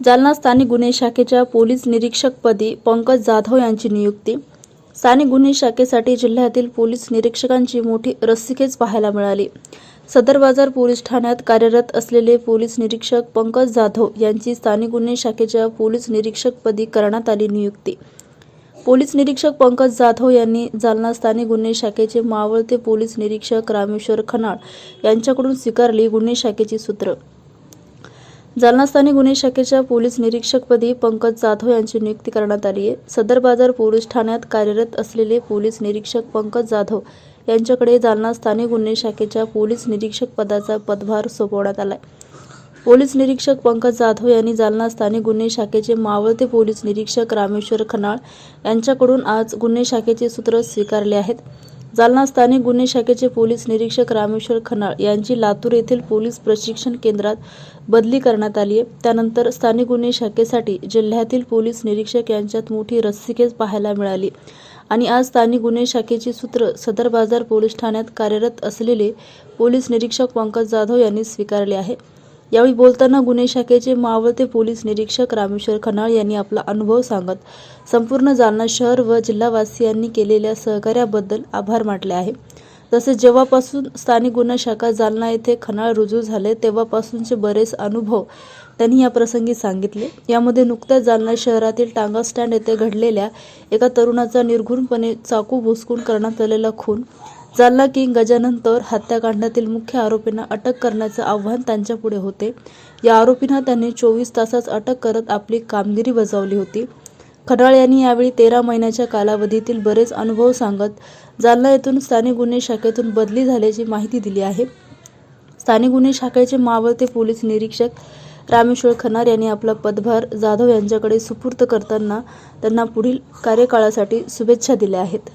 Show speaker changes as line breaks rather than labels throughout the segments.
जालना स्थानिक गुन्हे शाखेच्या पोलीस निरीक्षकपदी पंकज जाधव यांची नियुक्ती. स्थानिक गुन्हे शाखेसाठी जिल्ह्यातील पोलीस निरीक्षकांची मोठी रस्सीखेच पाहायला मिळाली. सदर बाजार पोलीस ठाण्यात कार्यरत असलेले पोलीस निरीक्षक पंकज जाधव यांची स्थानिक गुन्हे शाखेच्या पोलीस निरीक्षकपदी करण्यात आली नियुक्ती. पोलीस निरीक्षक पंकज जाधव यांनी जालना स्थानिक गुन्हे शाखेचे मावळते पोलीस निरीक्षक रामेश्वर खनाळ यांच्याकडून स्वीकारली गुन्हे शाखेची सूत्र. जालना स्थानिक गुन्हे शाखेच्या पोलीस निरीक्षकपदी पंकज जाधव यांची नियुक्ती करण्यात आली आहे. सदर बाजार पोलीस ठाण्यात कार्यरत असलेले पोलीस निरीक्षक पंकज जाधव यांच्याकडे जालना स्थानिक गुन्हे शाखेच्या पोलीस निरीक्षक पदाचा पदभार सोपवण्यात आला आहे पोलीस निरीक्षक पंकज जाधव यांनी जालना स्थानिक गुन्हे शाखेचे मावळते पोलीस निरीक्षक रामेश्वर खनाळ यांच्याकडून आज गुन्हे शाखेचे सूत्र स्वीकारले आहेत. जालना स्थानिक गुन्हे शाखेचे पोलीस निरीक्षक रामेश्वर खनाळ यांची लातूर येथील पोलीस प्रशिक्षण केंद्रात बदली करण्यात आली आहे. त्यानंतर स्थानिक गुन्हे शाखेसाठी जिल्ह्यातील पोलीस निरीक्षक यांच्यात मोठी रस्सीखेच पाहायला मिळाली. आणि आज स्थानिक गुन्हे शाखेची सूत्र सदर बाजार पोलीस ठाण्यात कार्यरत असलेले पोलीस निरीक्षक पंकज जाधव यांनी स्वीकारले आहे. यावेळी बोलताना गुन्हे शाखेचे मावळते पोलीस निरीक्षक रामेश्वर खनाळ यांनी आपला अनुभव सांगत संपूर्ण जालना शहर व जिल्हावासियांनी केलेल्या सहकार्याबद्दल आभार मानले आहे. तसेच जेव्हापासून स्थानिक गुन्हा शाखा जालना येथे खनाळ रुजू झाले तेव्हापासूनचे बरेच अनुभव त्यांनी या प्रसंगी सांगितले. यामध्ये नुकत्याच जालना शहरातील टांगा स्टँड येथे घडलेल्या एका तरुणाचा निर्घुणपणे चाकू भुसकून करण्यात आलेला खून जालना किंग गजाननतर हत्याकांडातील मुख्य आरोपींना अटक करण्याचं आव्हान त्यांच्यापुढे होते. या आरोपींना त्यांनी चोवीस तासात अटक करत आपली कामगिरी बजावली होती. खडाळ यांनी यावेळी तेरा महिन्याच्या कालावधीतील बरेच अनुभव सांगत जालना येथून स्थानिक गुन्हे शाखेतून बदली झाल्याची माहिती दिली आहे. स्थानिक गुन्हे शाखेचे मावळते पोलीस निरीक्षक रामेश्वर खनार यांनी आपला पदभार जाधव यांच्याकडे सुपूर्द करताना त्यांना पुढील कार्यकाळासाठी शुभेच्छा दिल्या आहेत.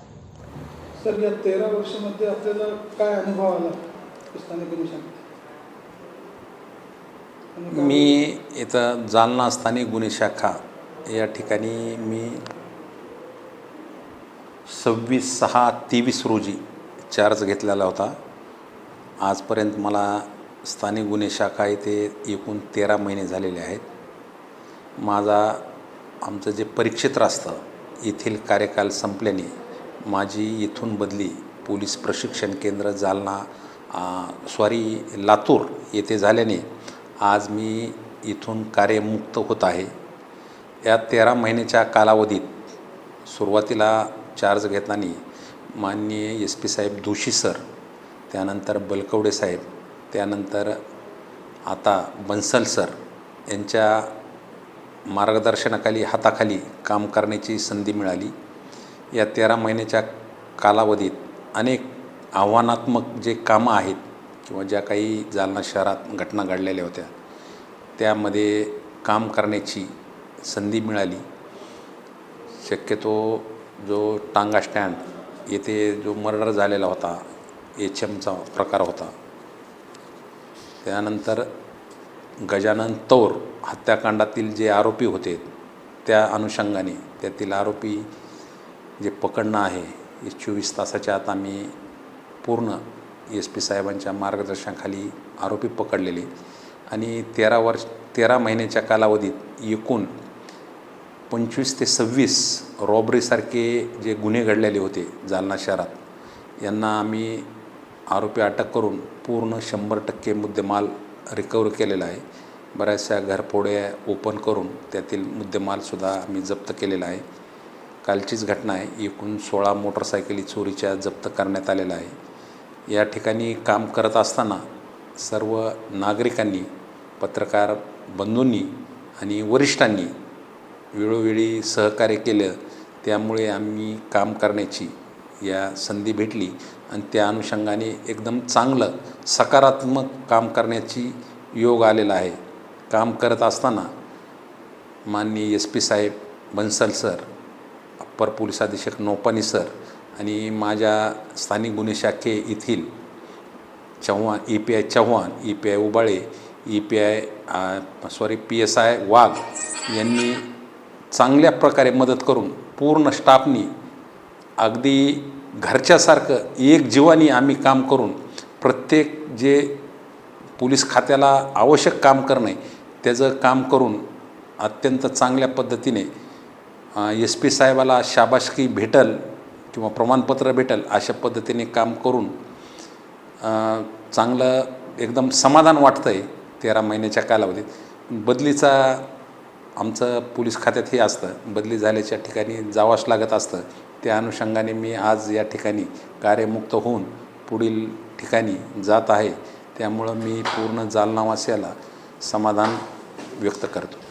सर या तेरा वर्षामध्ये आपल्याला काय अनुभव आला
मी इथं जालना स्थानिक गुन्हे शाखा या ठिकाणी मी सव्वीस सहा तेवीस रोजी चार्ज घेतलेला होता. आजपर्यंत मला स्थानिक गुन्हे शाखा येथे एकूण तेरा महिने झालेले आहेत. माझा आमचं जे परिक्षेत्र असतं येथील कार्यकाल संपल्याने माझी इथून बदली पोलीस प्रशिक्षण केंद्र जालना सॉरी लातूर येथे झाल्याने आज मी इथून कार्यमुक्त होत आहे. या तेरा महिन्याच्या कालावधीत सुरुवातीला चार्ज घेताना माननीय एस पी साहेब दोषी सर त्यानंतर बलकवडे साहेब त्यानंतर आता बन्सल सर यांच्या मार्गदर्शनाखाली हाताखाली काम करण्याची संधी मिळाली. या तेरा महिन्याच्या कालावधीत अनेक आव्हानात्मक जे कामं आहेत किंवा ज्या काही जालना शहरात घटना घडलेल्या होत्या त्यामध्ये काम करण्याची संधी मिळाली. शक्यतो जो टांगा स्टँड येथे जो मर्डर झालेला होता एच एमचा प्रकार होता त्यानंतर गजानन तौर हत्याकांडातील जे आरोपी होते त्या अनुषंगाने त्यातील आरोपी जे पकडणं आहे हे चोवीस तासाच्या आत आम्ही पूर्ण एस पी साहेबांच्या मार्गदर्शनाखाली आरोपी पकडलेले. आणि तेरा वर्ष तेरा महिन्याच्या कालावधीत एकूण पंचवीस ते सव्वीस रॉबरीसारखे जे गुन्हे घडलेले होते जालना शहरात यांना आम्ही आरोपी अटक करून पूर्ण शंभर टक्के मुद्देमाल रिकवर केलेला आहे. बऱ्याचशा घरफोड्या ओपन करून त्यातील मुद्देमालसुद्धा आम्ही जप्त केलेला आहे. कालचीच घटना आहे. एकूण सोळा मोटरसायकली चोरीच्या जप्त करण्यात आलेल्या आहे. या ठिकाणी काम करत असताना सर्व नागरिकांनी पत्रकार बंधूंनी आणि वरिष्ठांनी वेळोवेळी सहकार्य केलं. त्यामुळे आम्ही काम करण्याची या संधी भेटली आणि त्या अनुषंगाने एकदम चांगलं सकारात्मक काम करण्याची योग आलेला आहे. काम करत असताना माननीय एस पी साहेब बन्सल सर अप्पर पोलीस अधीक्षक नोपानी सर आणि माझ्या स्थानिक गुन्हे शाखे येथील Chavan E P I Chavan E P I Ubale E P I sorry P S I Wagh यांनी चांगल्या प्रकारे मदत करून पूर्ण स्टाफनी अगदी घरच्यासारखं एक जीवानी आम्ही काम करून प्रत्येक जे पोलीस खात्याला आवश्यक काम करणे त्याचं काम करून अत्यंत चांगल्या पद्धतीने एस पी साहेबाला शाबासकी भेटल किंवा प्रमाणपत्र भेटल अशा पद्धतीने काम करून चांगलं एकदम समाधान वाटतं आहे तेरा महिन्याच्या कालावधीत. बदलीचा आमचं पोलीस खात्यात हे असतं बदली झाल्याच्या ठिकाणी जावंच लागत असतं. त्या अनुषंगाने मी आज या ठिकाणी कार्यमुक्त होऊन पुढील ठिकाणी जात आहे. त्यामुळं मी पूर्ण जालनावासियाला समाधान व्यक्त करतो.